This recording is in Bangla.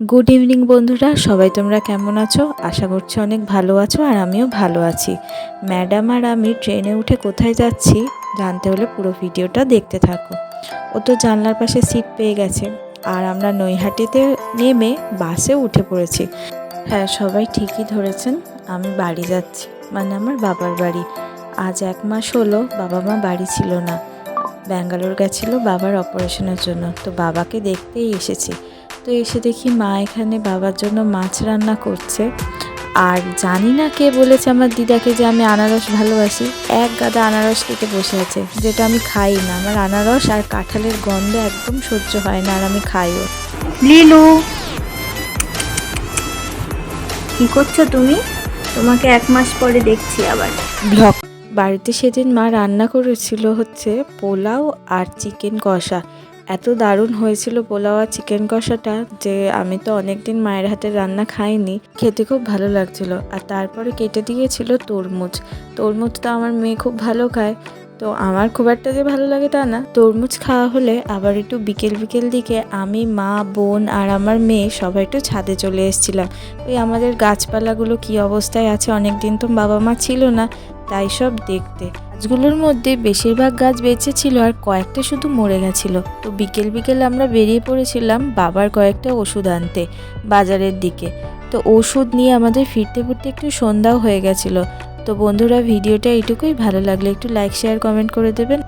গুড ইভিনিং বন্ধুরা। সবাই তোমরা কেমন আছো? আশা করছি অনেক ভালো আছো আর আমিও ভালো আছি। ম্যাডাম আর আমি ট্রেনে উঠে কোথায় যাচ্ছি, জানতে হলে পুরো ভিডিওটা দেখতে থাকো। ও তো জানলার পাশে সিট পেয়ে গেছে। আর আমরা নৈহাটিতে নেমে বাসে উঠে পড়েছি। হ্যাঁ সবাই ঠিকই ধরেছেন, আমি বাড়ি যাচ্ছি। মানে আমার বাবার বাড়ি। আজ এক মাস হলো বাবা মা বাড়ি ছিল না। ব্যাঙ্গালোর গেছিল বাবার অপারেশনের জন্য। তো বাবাকে দেখতেই এসেছি। তো এসে দেখি মা এখানে বাবার জন্য মাছ রান্না করছে। আর জানি না কে বলেছে আমার দিদাকে যে আমি আনারস ভালোবাসি। এক গাদা আনারস কেটে বসে আছে যেটা আমি খাই না। আমার আনারস আর কাঁঠালের গন্ধ একদম সহ্য হয় না আর আমি খাইও। লিলু! কি করছ তুমি? তোমাকে এক মাস পরে দেখছি আবার। ব্লগ বাড়িতে সেদিন মা রান্না করেছিল হচ্ছে পোলাও আর চিকেন কষা। এত দারুণ হয়েছিল পোলাও আর চিকেন কষাটা যে আমি তো অনেকদিন মায়ের হাতের রান্না খাইনি। খেতে খুব ভালো লাগছিল। আর তারপরে কেটে দিয়েছিল তরমুজ। তরমুজটা আমার মেয়ে খুব ভালো খায়। তো আমার খুব একটা যে ভালো লাগে তা না। তরমুজ খাওয়া হলে আবার একটু বিকেল বিকেল দিকে আমি, মা, বোন আর আমার মেয়ে সবাই একটু ছাদে চলে এসেছিলাম। ওই আমাদের গাছপালাগুলো কি অবস্থায় আছে অনেক দিন তো বাবা মা ছিল না, তাই সব দেখতে। গাছগুলোর মধ্যে বেশিরভাগ গাছ বেঁচে ছিল আর কয়েকটা শুধু মরে গেছিল। তো বিকেল বিকেল আমরা বেরিয়ে পড়েছিলাম বাবার কয়েকটা ওষুধ আনতে বাজারের দিকে। তো ওষুধ নিয়ে আমাদের ফিরতে ফিরতে একটু সন্ধ্যাও হয়ে গেছিল। তো বন্ধুরা, ভিডিওটা এইটুকুই। ভালো লাগলে একটু লাইক শেয়ার কমেন্ট করে দেবেন।